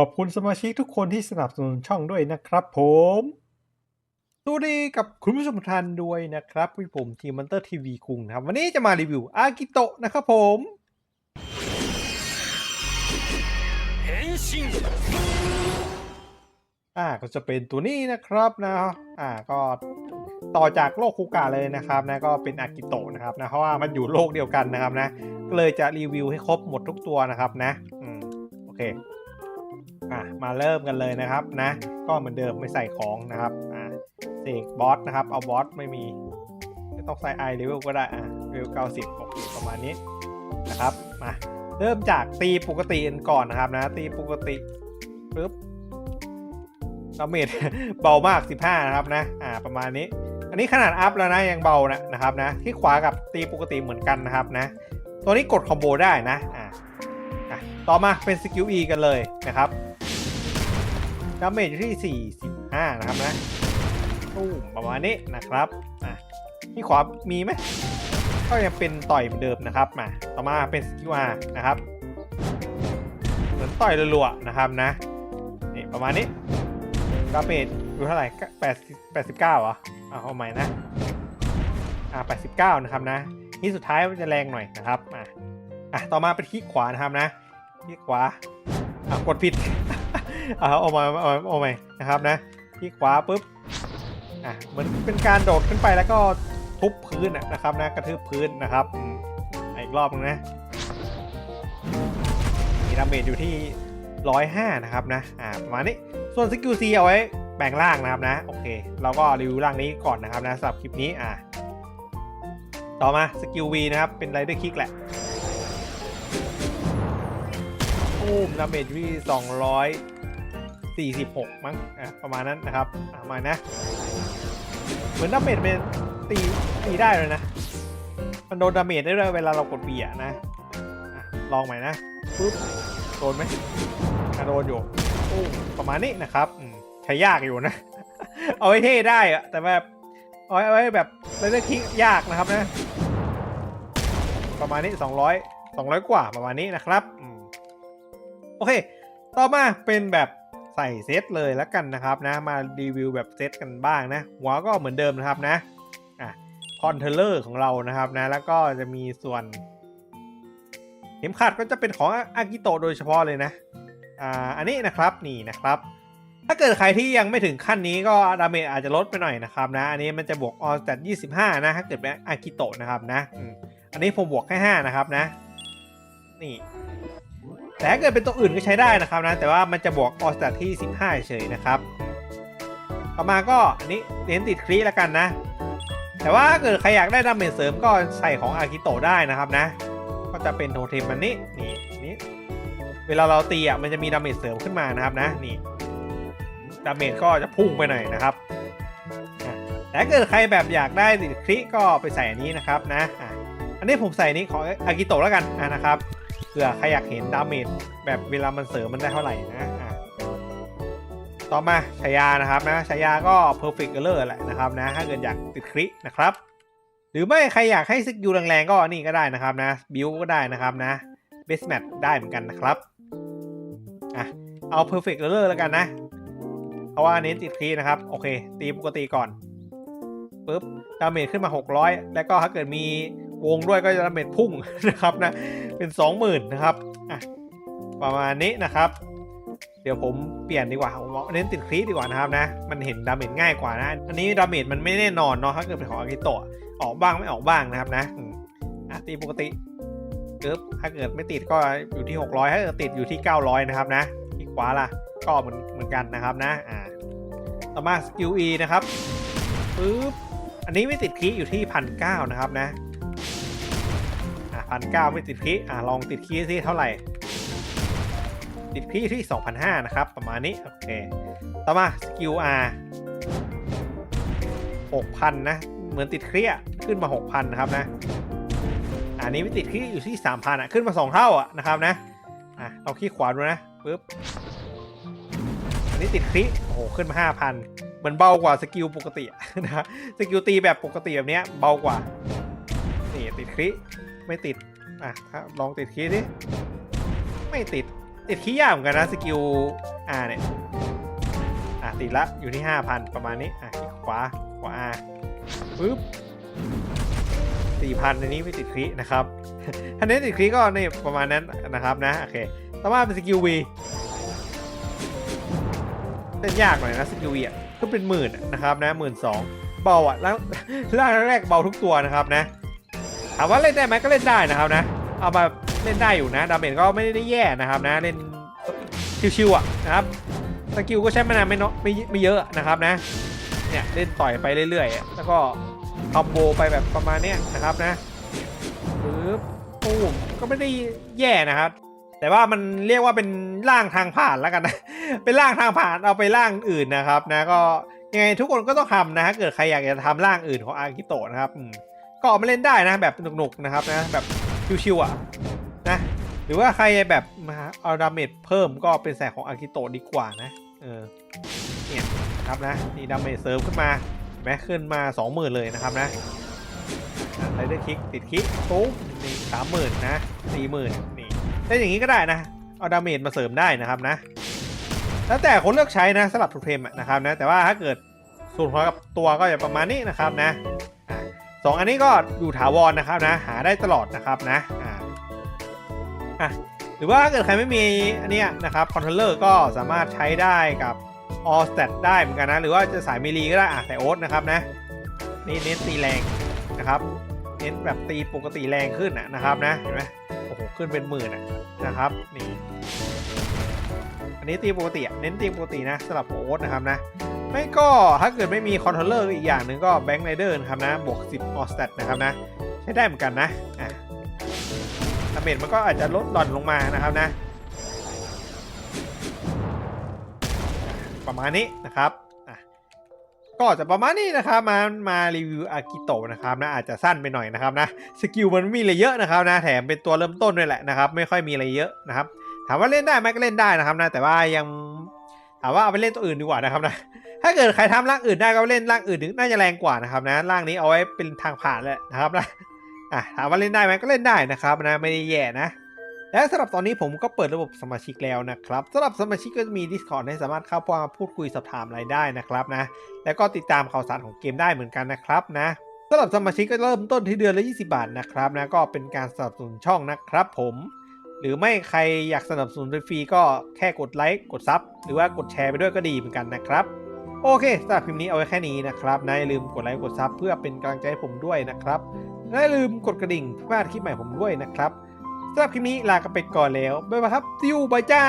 ขอบคุณสมาชิกทุกคนที่สนับสนุนช่องด้วยนะครับผมสวัสดีกับคุณผู้ชมทุกท่านด้วยนะครับพี่ผมทีมมันเตอร์ทีวีคุงนะครับ วันนี้จะมารีวิวอากิโตะนะครับผม変身อ่าก็จะเป็นตัวนี้นะครับนะอ่าก็ต่อจากโลกคูกาเลยนะครับนะก็เป็นอากิโตะนะครับนะเพราะว่ามันอยู่โลกเดียวกันนะครับนะก็เลยจะรีวิวให้ครบหมดทุกตัวนะครับนะอืมโอเค อะมาเริ่มกันเลยนะครับนะ ก็เหมือนเดิมไม่ใส่ของนะครับอ่าเสกบอสนะครับเอาบอสไม่มีไม่ต้องใส่ไอเลเวลก็ได้อะเลเวลเก้าสิบโอเคประมาณนี้นะครับมาเริ่มจากตีปกติกันก่อนนะครับนะ ตีปกติปึ๊บดาเมจเบามาก 15 นะครับนะ อ่า ประมาณนี้ อันนี้ขนาดอัพแล้วนะยังเบานะนะครับนะ ที่ขวากับตีปกติเหมือนกันนะครับนะ ตัวนี้กดคอมโบได้นะ อ่าอะต่อมาเป็นสกิล E กันเลยนะครับ ดาเมจที่ 45 นะครับนะตู้ประมาณนี้นะครับอะที่ขวามีไหมก็ยังเป็นต่อยเหมือนเดิมนะครับมาต่อมาเป็นสกิล R นะครับเหมือนต่อยรัวๆนะครับนะนี่ประมาณนี้ดาเมจอยู่เท่าไหร่แปดแปดสิบเก้าเหรออ่าเอาใหม่นะอ่าแปดสิบเก้านะครับนะที่สุดท้ายมันจะแรงหน่อยนะครับอะอะต่อมาเป็นคลิกขวานะครับนะคลิกขวาอะกดผิด อ่าเอามาเอามาเอาใหม่นะครับนะคลิกขวาปุ๊บอะเหมือนเป็นการโดดขึ้นไปแล้วก็ทุบพื้นอะนะครับนะกระทืบพื้นนะครับอีกรอบนึงนะมีดาเมจอยู่ที่ร้อยห้านะครับนะอ่าประมาณนี้ส่วนสกิล C เอาไว้แบ่งร่างนะครับนะโอเคเราก็รีวิวร่างนี้ก่อนนะครับนะสำหรับคลิปนี้อ่าต่อมาสกิล V นะครับเป็นไรเดอร์คิกแหละตูมดาเมจที่สอยู่ ที่246 มั้งอะประมาณนั้นนะครับอะประมานะ เหมือนดาเมจเป็นตีตีได้เลยนะ มันโดนดาเมจได้ด้วยเวลาเรากด V อะนะอะลองใหม่นะปุ๊บโดนไหมโดนอยู่ประมาณนี้นะครับใช้ยากอยู่นะ เอาไว้เท่ได้อะแต่แบบเอาไว้แบบเล่นคิกยากนะครับนะ ประมาณนี้ 200 200 กว่าประมาณนี้นะครับอโอเค ต่อมาเป็นแบบ ใส่เซตเลยแล้วกันนะครับนะมารีวิวแบบเซตกันบ้างนะหัวก็เหมือนเดิมนะครับนะอะคอนเทเลอร์ของเรานะครับนะแล้วก็จะมีส่วนเข็มขัดก็จะเป็นของอากิโตะโดยเฉพาะเลยนะอ่าอันนี้นะครับนี่นะครับ ถ้าเกิดใครที่ยังไม่ถึงขั้นนี้ก็ดาเมจอาจจะลดไปหน่อยนะครับนะอันนี้มันจะบวกออสแตท25นะถ้าเกิดเป็นอากิโตะนะครับนะอันนี้ผมบวกแค่5นะครับนะ นี่ แต่ถ้าเกิดเป็นตัวอื่นก็ใช้ได้นะครับนะ แต่ว่ามันจะบวกออสแตทที่ 15 เฉยนะครับ ต่อมาก็อันนี้เน้นติดคลีแล้วกันนะ แต่ว่าถ้าเกิดใครอยากได้ดาเมจเสริมก็ใส่ของอากิโตได้นะครับนะ ก็จะเป็นโทเทมมันนี้นี่นี่เวลาเราตีอะมันจะมีดาเมจเสริมขึ้นมานะครับนะนี่ดาเมจก็จะพุ่งไปหน่อยนะครับแต่ถ้าเกิดใครแบบอยากได้ติดคลิก็ไปใส่อันนี้นะครับนะ อันนี้ผมใส่นี้ของอากิโตะแล้วกันนะครับ ผื่อใครอยากเห็นดาเมจแบบเวลามันเสริมมันได้เท่าไหร่นะต่อมาชายานะครับนะชายาก็ perfect color แหละนะครับนะถ้าเกิดอยากติดคลินะครับ หรือไม่ใครอยากให้สกิลแรงๆก็นี่ก็ได้นะครับนะบิวก็ได้นะครับนะเบสแมทได้เหมือนกันนะครับอะเอา perfect color แล้วกันนะ เพราะว่าเน้นติดคีย์นะครับ โอเค ตีปกติก่อนปุ๊บดาเมจขึ้นมา 600 แล้วก็ถ้าเกิดมี วงด้วยก็จะเมจพุ่งนะครับนะเป็น 20,000นะครับอะประมาณนี้นะครับ เดี๋ยวผมเปลี่ยนดีกว่าผมเน้นติดคลีดีกว่านะครับนะมันเห็นดาเมจง่ายกว่านะอันนี้ดาเมจมันไม่แน่นอนเนาะถ้าเกิดเป็นของอากิโตะออกบ้างไม่ออกบ้างนะครับนะอะตีปกติเกิบถ้าเกิดไม่ติดก็อยู่ที่ 600 ถ้าเกิดติดอยู่ที่ 900 นะครับนะที่ขวาล่ะก็เหมือนเหมือนกันนะครับนะอ่าต่อมาสกิล E นะครับปึ๊บอันนี้ไม่ติดคีย์อยู่ที่พันเนะครับนะ พันเไม่ติดคีอ่าลองติดคีย์ซิเท่าไหร่ ติดคีที่2,500นะครับ ประมาณนี้ โอเค ต่อมาสกิล R 6,000นะ เหมือนติดเครียขึ้นมา6,000นะครับนะ อันนี้ไม่ติดคีอยู่ที่3,000อะ ขึ้นมา2เท่าอะนะครับนะ อะเอาขี้ขวาดูนะปึ๊บ อันนี้ติดคลิโอ้โหขึ้นมา5,000มันเบากว่าสกิลปกตินะสกิลตีแบบปกติแบบเนี้ยเบากว่านี่ติดคลิ ไม่ติด อะถ้าลองติดคลิดิไม่ติด ติดขี้ยากเหมือนกันนะสกิลอาเนี่ย อะติดละอยู่ที่ 5,000 ประมาณนี้ อะคลิกขวาขวาอาปึ๊บ4,000ในนี้ไม่ติดคลินะครับถ้าเน้นติดคลิก็ในประมาณนั้นนะครับนะ โอเคต่อมาเป็นสกิล V เล่นยากหน่อยนะสกิล V อะก็เป็นหมื่นนะครับนะหมื่นสองเบาอะแล้วร่างแรกเบาทุกตัวนะครับนะ ถามว่าเล่นได้ไหมก็เล่นได้นะครับนะ เอามาเล่นได้อยู่นะดาเมจก็ไม่ได้แย่นะครับนะเล่นชิวๆอะนะครับสกิลก็ใช้มานานไม่เนาะไม่ไม่เยอะนะครับนะเนี่ยเล่นต่อยไปเรื่อยๆ แล้วก็คอมโบไปแบบประมาณเนี้ยนะครับนะปึ๊บปูมก็ไม่ได้แย่นะครับ แต่ว่ามันเรียกว่าเป็นร่างทางผ่านแล้วกันนะ เป็นร่างทางผ่านเอาไปร่างอื่นนะครับนะก็ยังไงทุกคนก็ต้องทำนะถ้าเกิดใครอยากจะทำร่างอื่นของอากิโตะนะครับอืม ก็เอามาเล่นได้นะแบบหนุกๆนะครับนะแบบชิวๆอะนะหรือว่าใครแบบเอาดาเมจเพิ่มก็เป็นแสของอากิโตะดีกว่านะเออเนี่ยครับนะนี่ดาเมจเสริมขึ้นมาแม้ขึ้นมา 20,000 เลยนะครับนะไรเดอร์คิกติดคิกปุ๊บนี่สามหมื่นนะสี่หมื่นนี่ได้อย่างนี้ก็ได้นะเอาดาเมจมาเสริมได้นะครับนะแล้วแต่คนเลือกใช้นะสำหรับทุกเทมนะครับนะแต่ว่าถ้าเกิดสูตรพอกับตัวก็จะประมาณนี้นะครับนะ สองอันนี้ก็อยู่ถาวรนะครับนะ หาได้ตลอดนะครับนะอ่าอะหรือว่าเกิดใครไม่มีอันนี้นะครับคอนโทรลเลอร์ก็สามารถใช้ได้กับ all stat ได้เหมือนกันนะ หรือว่าจะสายมิลีก็ได้อะแต่โอ๊ตนะครับนะนี่เน้นตีแรงนะครับ เน้นแบบตีปกติแรงขึ้นอะนะครับนะเห็นไหมโอ้โหขึ้นเป็นหมื่นะนะครับนี่อันนี้ตีปกติเน้นตีปกตินะสำหรับโอ๊ตนะครับนะ ไม่ก็ถ้าเกิดไม่มีคอนโทรลเลอร์อีกอย่างหนึ่งก็แบงค์ไรเดอร์นะครับนะ บวก 10ออสแตทนะครับนะ ใช้ได้เหมือนกันนะอะดาเมจมันก็อาจจะลดหล่อนลงมานะครับนะ ประมาณนี้นะครับอะก็จะประมาณนี้นะครับมามารีวิวอากิโตะนะครับนะอาจจะสั้นไปหน่อยนะครับนะสกิลมันมีอะไรเยอะนะครับนะแถมเป็นตัวเริ่มต้นด้วยแหละนะครับ ไม่ค่อยมีอะไรเยอะนะครับ ถามว่าเล่นได้ไหมก็เล่นได้นะครับนะแต่ว่ายังถามว่าเอาไปเล่นตัวอื่นดีกว่านะครับนะ ถ้าเกิดใครทำร่างอื่นได้ก็เล่นร่างอื่นถึงน่าจะแรงกว่านะครับนะร่างนี้เอาไว้เป็นทางผ่านแหละนะครับนะอะถามว่าเล่นได้ไหมก็เล่นได้นะครับนะไม่ได้แย่นะและสำหรับตอนนี้ผมก็เปิดระบบสมาชิกแล้วนะครับสำหรับสมาชิกก็จะมี Discord ให้สามารถเข้ามาพูดคุยสอบถามอะไรได้นะครับนะแล้วก็ติดตามข่าวสารของเกมได้เหมือนกันนะครับนะสำหรับสมาชิกก็เริ่มต้นที่เดือนละ 20 บาทนะครับนะก็เป็นการสนับสนุนช่องนะครับผม หรือไม่ใครอยากสนับสนุนฟรีก็แค่กดไลค์กดซับหรือว่ากดแชร์ไปด้วยก็ดีเหมือนกันนะครับ โอเคสำหรับคลิปนี้เอาไว้แค่นี้นะครับนะอย่าลืมกดไลค์กดซับเพื่อเป็นกำลังใจให้ผมด้วยนะครับและอย่าลืมกดกระดิ่งเพื่อไม่พลาดคลิปใหม่ผมด้วยนะครับสำหรับคลิปนี้ลากันไปก่อนแล้วบ๊ายบายครับซิวบายจ้า